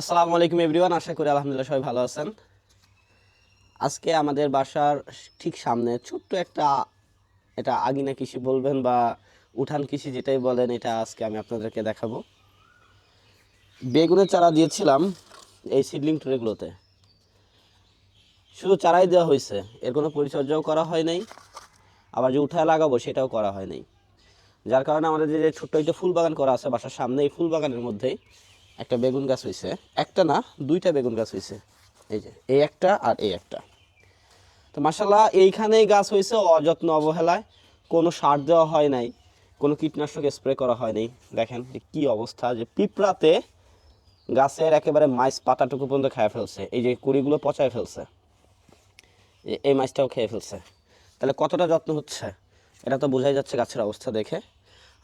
আসসালামু আলাইকুম এভরিওয়ান, আশা করি আলহামদুলিল্লাহ সবাই ভালো আছেন। আজকে আমাদের বাসার ঠিক সামনে ছোট্ট একটা, এটা আগিনা কৃষি বলবেন বা উঠান কৃষি যেটাই বলেন, এটা আজকে আমি আপনাদেরকে দেখাবো। বেগুনের চারা দিয়েছিলাম এই সিডলিং ট্রেগুলোতে শুধু চারাই দেওয়া হয়েছে, এর কোনো পরিচর্যাও করা হয় নাই, আবার যে উঠায় লাগাবো সেটাও করা হয় নাই। যার কারণে আমাদের যে ছোট্ট একটা ফুল বাগান করা আছে বাসার সামনে, এই ফুল বাগানের মধ্যেই একটা বেগুন গাছ হয়েছে একটা না, দুইটা বেগুন গাছ হয়েছে এই যে, এই একটা আর এই একটা। তো মাসাল্লাহ এইখানেই গাছ হয়েছে অযত্ন অবহেলায়। কোনো সার দেওয়া হয় নাই, কোনো কীটনাশক স্প্রে করা হয় নাই। দেখেন যে কী অবস্থা, যে পিঁপড়াতে গাছের একেবারে মাইস পাতাটুকু পর্যন্ত খেয়ে ফেলছে। এই যে কুড়িগুলো পচায় ফেলছে। এই মাছটাও খেয়ে ফেলছে। তাহলে কতটা যত্ন হচ্ছে? এটা তো বোঝাই যাচ্ছে গাছের অবস্থা দেখে।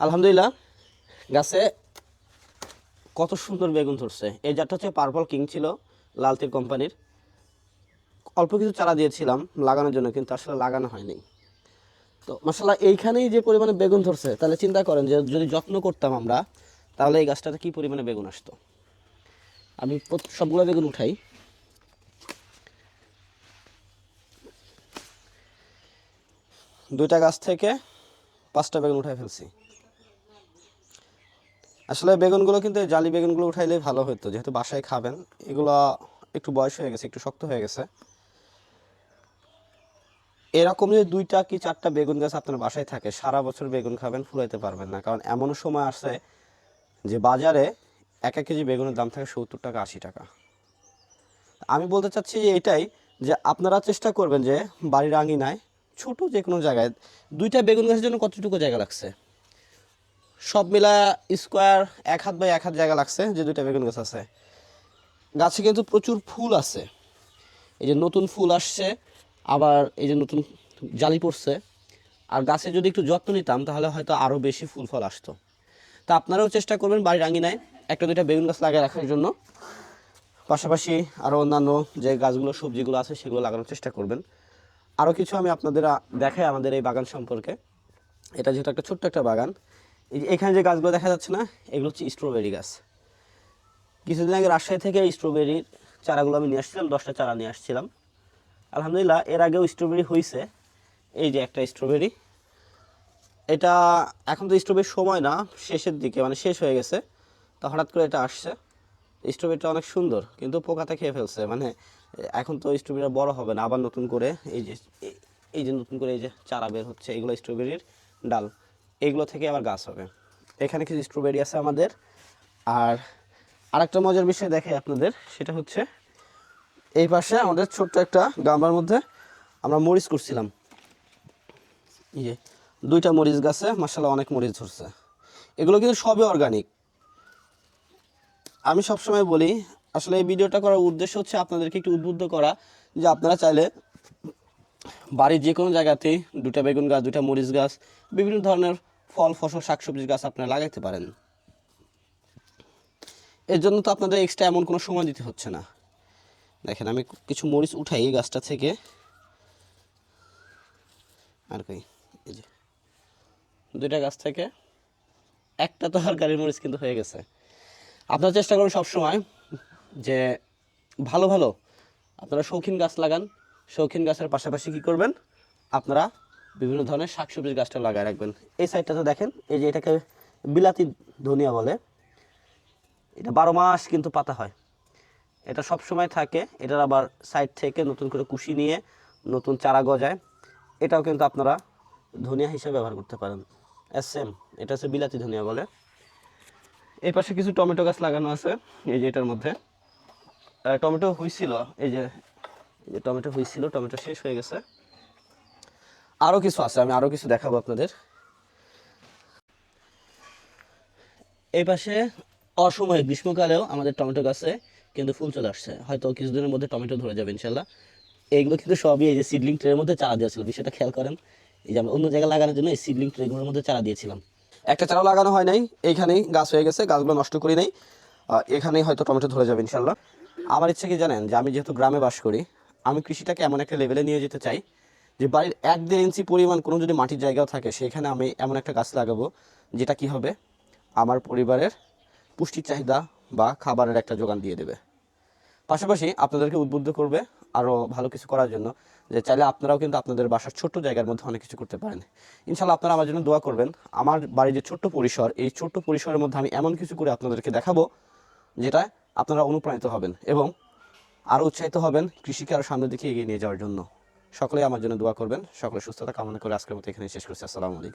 আলহামদুলিল্লাহ, গাছে কত সুন্দর বেগুন ধরছে। এই জাতটা হচ্ছে পার্পল কিং ছিল লালতির কোম্পানির। অল্প কিছু চারা দিয়েছিলাম লাগানোর জন্য, কিন্তু আসলে লাগানো হয়নি। তো মশালা এইখানেই যে পরিমাণে বেগুন ধরছে, তাহলে চিন্তা করেন যে যদি যত্ন করতাম আমরা, তাহলে এই গাছটাতে কী পরিমাণে বেগুন আসতো। আমি সবগুলো বেগুন উঠাই। দুইটা গাছ থেকে পাঁচটা বেগুন উঠাই ফেলছি। আসলে বেগুনগুলো কিন্তু জালি বেগুনগুলো উঠাইলে ভালো হতো যেহেতু বাসায় খাবেন। এগুলো একটু বয়স হয়ে গেছে, একটু শক্ত হয়ে গেছে। এরকম যদি দুইটা কি চারটা বেগুন গাছ আপনার বাসায় থাকে, সারা বছর বেগুন খাবেন, ফুলাইতে পারবেন না। কারণ এমন সময় আসে যে বাজারে এক এক কেজি বেগুনের দাম থাকে সত্তর টাকা, আশি টাকা। আমি বলতে চাচ্ছি যে এটাই যে আপনারা চেষ্টা করবেন যে বাড়ির আঙিনায় ছোট যে কোনো জায়গায় দুইটা বেগুন গাছের জন্য কতটুকু জায়গা লাগছে? সব মিলা স্কোয়ার এক হাত বাই এক হাত জায়গা লাগছে, যে দুইটা বেগুন গাছ আছে। গাছে কিন্তু প্রচুর ফুল আছে। এই যে নতুন ফুল আসছে, আবার এই যে নতুন জালি পড়ছে। আর গাছে যদি একটু যত্ন নিতাম, তাহলে হয়তো আরও বেশি ফুল ফল আসতো। তা আপনারাও চেষ্টা করবেন বাড়ির আঙিনায় একটা দুইটা বেগুন গাছ লাগিয়ে রাখার জন্য। পাশাপাশি আরও অন্যান্য যে গাছগুলো, সবজিগুলো আছে, সেগুলো লাগানোর চেষ্টা করবেন। আরও কিছু আমি আপনাদের দেখাই আমাদের এই বাগান সম্পর্কে। এটা যেহেতু একটা ছোট্ট একটা বাগান এই যে এখানে যে গাছগুলো দেখা যাচ্ছে না, এগুলো হচ্ছে স্ট্রবেরি গাছ। কিছুদিন আগে রাজশাহী থেকে স্ট্রবেরির চারাগুলো আমি নিয়ে আসছিলাম, দশটা চারা নিয়ে আসছিলাম। আলহামদুলিল্লাহ, এর আগেও স্ট্রবেরি হয়েছে এই যে একটা স্ট্রবেরি এটা এখন তো স্ট্রবেরির সময় না, শেষের দিকে মানে শেষ হয়ে গেছে, তো হঠাৎ করে এটা আসছে। স্ট্রবেরিটা অনেক সুন্দর, কিন্তু পোকাতে খেয়ে ফেলছে মানে এখন তো স্ট্রবেরিটা বড় হবে না, আবার নতুন করে এই যে, এই- এই যে নতুন করে এই যে চারা বের হচ্ছে, এগুলো স্ট্রবেরির ডাল। এইগুলো থেকে আবার গাছ হবে। এখানে কিছু স্ট্রবেরি আছে আমাদের। আর আরেকটা মজার বিষয় দেখে আপনাদের, সেটা হচ্ছে এই পাশে আমাদের ছোট্ট একটা গামলার মধ্যে আমরা মরিচ করছিলাম ইয়ে দুইটা মরিচ গাছে মাসাল্লাহ অনেক মরিচ ধরছে। এগুলো কিন্তু সবই অর্গানিক আমি সবসময় বলি, আসলে এই ভিডিওটা করার উদ্দেশ্য হচ্ছে আপনাদেরকে একটু উদ্বুদ্ধ করা যে আপনারা চাইলে বাড়ির যে কোনো জায়গাতেই দুটা বেগুন গাছ, দুটা মরিচ গাছ, বিভিন্ন ধরনের ফল, ফসল, শাকসবজির গাছ আপনারা লাগাইতে পারেন। এর জন্য তো আপনাদের এক্সট্রা এমন কোনো সময় দিতে হচ্ছে না। দেখেন, আমি কিছু মরিচ উঠাই এই গাছটা থেকে। আর কই, এই যে, দুইটা গাছ থেকে। একটা তো তরকারির মরিচ কিন্তু হয়ে গেছে। আপনারা চেষ্টা করুন সবসময় যে ভালো ভালো আপনারা শৌখিন গাছ লাগান। শৌখিন গাছের পাশাপাশি কী করবেন? আপনারা বিভিন্ন ধরনের শাকসবজির গাছটা লাগায় রাখবেন। এই সাইডটাতে দেখেন, এই যে এটাকে বিলাতি ধনিয়া বলে। এটা বারো মাস কিন্তু পাতা হয়। এটা সব সময় থাকে, এটার আবার সাইড থেকে নতুন করে কুশি নিয়ে নতুন চারা গজায়। এটাও কিন্তু আপনারা ধনিয়া হিসেবে ব্যবহার করতে পারেন। সেম এটা হচ্ছে বিলাতি ধনিয়া বলে। এই পাশে কিছু টমেটো গাছ লাগানো আছে, এই যে এটার মধ্যে। টমেটো হয়েছিল এই যে এই যে টমেটো হয়েছিল টমেটো শেষ হয়ে গেছে। আরও কিছু আছে, আমি আরও কিছু দেখাবো আপনাদের। এই পাশে অসময়ে, গ্রীষ্মকালেও আমাদের টমেটো গাছে কিন্তু ফুল চলে আসছে। হয়তো কিছুদিনের মধ্যে টমেটো ধরে যাবে ইনশাল্লাহ এইগুলো কিন্তু সবই এই যে সিডলিং ট্রের মধ্যে চারা দিয়েছিল বিষয়টা খেয়াল করেন, এই যে আমরা অন্য জায়গায় লাগানোর জন্য এই সিডলিং ট্রেগুলোর মধ্যে চারা দিয়েছিলাম। একটা চারা লাগানো হয় নাই, এইখানেই গাছ হয়ে গেছে, গাছগুলো নষ্ট করি নাই। এখানেই হয়তো টমেটো ধরে যাবে ইনশাল্লাহ আমার ইচ্ছে কি জানেন, যে আমি যেহেতু গ্রামে বাস করি, আমি কৃষিটাকে এমন একটা লেভেলে নিয়ে যেতে চাই যে বাড়ির এক দেড় ইঞ্চি পরিমাণ কোনো যদি মাটির জায়গাও থাকে, সেখানে আমি এমন একটা গাছ লাগাবো, যেটা কি হবে? আমার পরিবারের পুষ্টির চাহিদা বা খাবারের একটা যোগান দিয়ে দেবে। পাশাপাশি আপনাদেরকে উদ্বুদ্ধ করবে আরও ভালো কিছু করার জন্য, যে চাইলে আপনারাও কিন্তু আপনাদের বাসার ছোট্ট জায়গার মধ্যে অনেক কিছু করতে পারেন। ইনশাল্লাহ আপনারা আমার জন্য দোয়া করবেন, আমার বাড়ির যে ছোট্ট পরিসর, এই ছোট্ট পরিসরের মধ্যে আমি এমন কিছু করে আপনাদেরকে দেখাবো, যেটা আপনারা অনুপ্রাণিত হবেন এবং আরও উৎসাহিত হবেন কৃষিকে আরও সামনের দিকে এগিয়ে নিয়ে যাওয়ার জন্য। সকলেই আমার জন্য দোয়া করবেন। সকলে সুস্থতা কামনা করে আজকের মতো এখানে শেষ করছি। আসসালামু